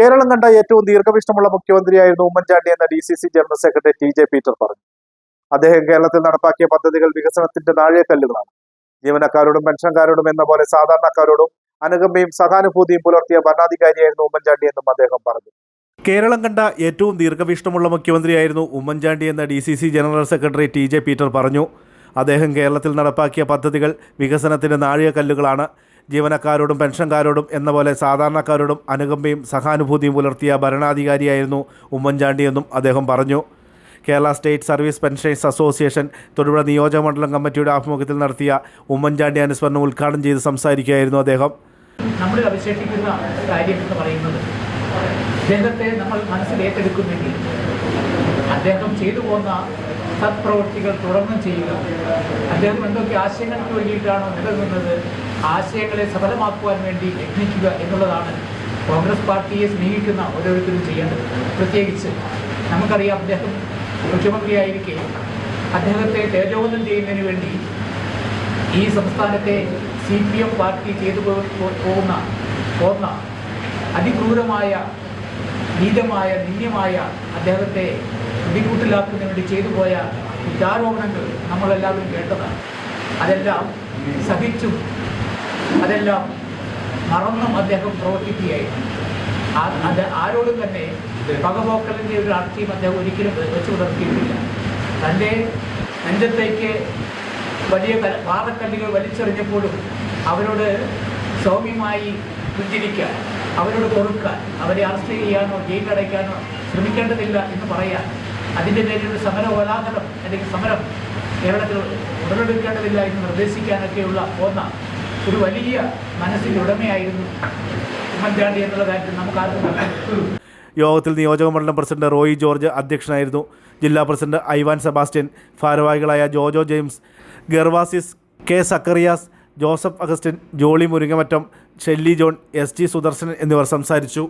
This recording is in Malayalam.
കേരളം കണ്ട ഏറ്റവും ദീർഘവിഷ്ടമുള്ള മുഖ്യമന്ത്രിയായിരുന്നു ഉമ്മൻചാണ്ടി എന്ന D C C general secretary T J Peter പറഞ്ഞു. അദ്ദേഹം കേരളത്തിൽ നടപ്പാക്കിയ പദ്ധതികൾ വികസനത്തിന്റെ നാഴികക്കല്ലുകളാണ്. ജീവനക്കാരോടും പെൻഷൻകാരോടും എന്ന പോലെ സാധാരണക്കാരോടും അനുകമ്പയും സഹാനുഭൂതിയും പുലർത്തിയ ഭരണാധികാരിയായിരുന്നു ഉമ്മൻചാണ്ടി എന്നും അദ്ദേഹം പറഞ്ഞു. കേരളം കണ്ട ഏറ്റവും ദീർഘവീക്ഷണമുള്ള മുഖ്യമന്ത്രിയായിരുന്നു ഉമ്മൻചാണ്ടി എന്ന D C C general secretary T J Peter പറഞ്ഞു. അദ്ദേഹം കേരളത്തിൽ നടപ്പാക്കിയ പദ്ധതികൾ വികസനത്തിന്റെ നാഴികക്കല്ലുകളാണ്. ജീവനക്കാരോടും പെൻഷൻകാരോടും എന്ന പോലെ സാധാരണക്കാരോടും അനുകമ്പയും സഹാനുഭൂതിയും പുലർത്തിയ ഭരണാധികാരിയായിരുന്നു ഉമ്മൻചാണ്ടിയെന്നും അദ്ദേഹം പറഞ്ഞു. Kerala state service pensioners association Thodupuzha നിയോജകമണ്ഡലം കമ്മിറ്റിയുടെ ആഭിമുഖ്യത്തിൽ നടത്തിയ ഉമ്മൻചാണ്ടി അനുസ്മരണം ഉദ്ഘാടനം ചെയ്ത് സംസാരിക്കുകയായിരുന്നു അദ്ദേഹം. നമ്മൾ അവശേഷിക്കുന്ന കാര്യം എന്ന് പറയുന്നത് അദ്ദേഹത്തെ നമ്മൾ മനസ്സിൽ ഏറ്റെടുക്കുന്നെങ്കിൽ അദ്ദേഹം ചെയ്തു പോന്ന സത്പ്രവൃത്തികൾ തുടർന്നും ചെയ്യുക. അദ്ദേഹം എന്തൊക്കെ ആശയങ്ങൾക്ക് വേണ്ടിയിട്ടാണോ നിലനിന്നത്? ആശയങ്ങളെ സഫലമാക്കുവാൻ വേണ്ടി യത്നിക്കുക എന്നുള്ളതാണ് കോൺഗ്രസ് പാർട്ടിയെ സ്നേഹിക്കുന്ന ഓരോരുത്തരും ചെയ്യേണ്ടത്. പ്രത്യേകിച്ച് നമുക്കറിയാം അദ്ദേഹം മുഖ്യമന്ത്രിയായിരിക്കെ. അദ്ദേഹത്തെ തേജോവധം ചെയ്യുന്നതിന് വേണ്ടി ഈ സംസ്ഥാനത്തെ സി പി എം പാർട്ടി ചെയ്തു പോകുന്ന പോന്ന അതിക്രൂരമായ നീതമായ നിന്ദ്യമായ അദ്ദേഹത്തെ പ്രതികൂട്ടിലാക്കുന്നതിന് വേണ്ടി ചെയ്തു പോയ കുറ്റാരോപണങ്ങൾ നമ്മളെല്ലാവരും കേട്ടതാണ്. അതെല്ലാം സഹിച്ചും അതെല്ലാം. മറന്നും അദ്ദേഹം പ്രവർത്തിക്കുകയായിരുന്നു അത് ആരോടും തന്നെ പകപോക്കലിന്റെ ഒരു അർത്ഥിയും അദ്ദേഹം ഒരിക്കലും വെച്ചു പുലർത്തിയിട്ടില്ല. തന്റെ നെഞ്ചത്തേക്ക് വലിയ പാതക്കല്ലുകൾ വലിച്ചെറിഞ്ഞപ്പോഴും അവരോട് സൗമ്യമായി പുഞ്ചിരിക്കാൻ അവരോട് കൊടുക്കാൻ അവരെ അറസ്റ്റ് ചെയ്യാനോ ജയിലടയ്ക്കാനോ ശ്രമിക്കേണ്ടതില്ല എന്ന് പറയാൻ അതിന്റെ ഒരു സമര കോലാഹലം അല്ലെങ്കിൽ സമരം കേരളത്തിൽ ഉടലെടുക്കേണ്ടതില്ല എന്ന് നിർദ്ദേശിക്കാനൊക്കെയുള്ള പോന്ന ഒരു വലിയ മനസ്സിന്റെ ഉടമയായിരുന്നു ഉമ്മൻചാണ്ടി എന്നുള്ള കാര്യത്തിൽ നമുക്ക് ആർക്കും യോഗത്തിൽ നിയോജകമണ്ഡലം പ്രസിഡന്റ് റോയി ജോർജ് അധ്യക്ഷനായിരുന്നു. ജില്ലാ പ്രസിഡന്റ് ഐവാൻ സെബാസ്റ്റ്യൻ ഭാരവാഹികളായ Jojo James Gervasis K Zacharias Joseph Augustine Jolly Murungamattam Shelly John S G Sudarshan എന്നിവർ സംസാരിച്ചു.